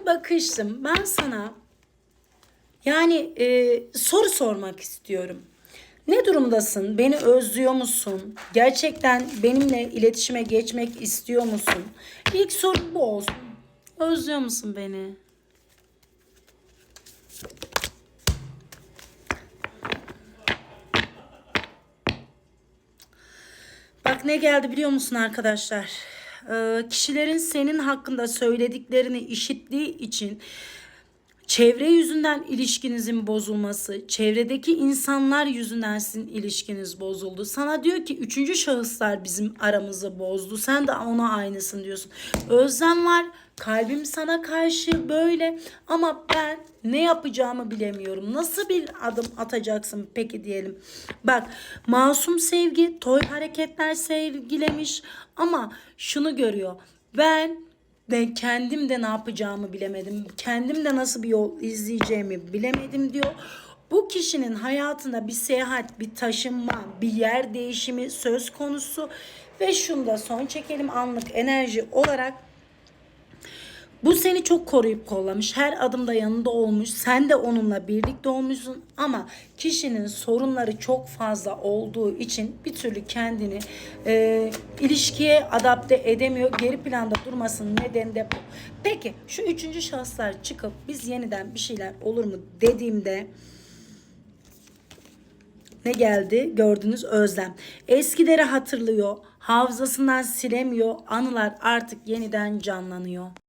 Hadi bakıştım. Ben sana yani e, soru sormak istiyorum. Ne durumdasın? Beni özlüyor musun? Gerçekten benimle iletişime geçmek istiyor musun? İlk soru bu olsun. Özlüyor musun beni? Bak ne geldi biliyor musun arkadaşlar? Kişilerin senin hakkında söylediklerini işittiği için çevre yüzünden ilişkinizin bozulması, çevredeki insanlar yüzünden sizin ilişkiniz bozuldu. Sana diyor ki üçüncü şahıslar bizim aramızı bozdu. Sen de ona aynısın diyorsun. Özlem var. Kalbim sana karşı böyle ama ben ne yapacağımı bilemiyorum. Nasıl bir adım atacaksın peki diyelim. Bak masum sevgi toy hareketler sergilemiş ama şunu görüyor. Ben de kendim de ne yapacağımı bilemedim. Kendim de nasıl bir yol izleyeceğimi bilemedim diyor. Bu kişinin hayatında bir seyahat, bir taşınma, bir yer değişimi söz konusu ve şunu da son çekelim anlık enerji olarak bu seni çok koruyup kollamış. Her adımda yanında olmuş. Sen de onunla birlikte olmuşsun. Ama kişinin sorunları çok fazla olduğu için bir türlü kendini e, ilişkiye adapte edemiyor. Geri planda durmasının nedeni de bu. Peki şu üçüncü şahıslar çıkıp biz yeniden bir şeyler olur mu dediğimde ne geldi? Gördünüz özlem. Eskileri hatırlıyor. Hafızasından silemiyor. Anılar artık yeniden canlanıyor.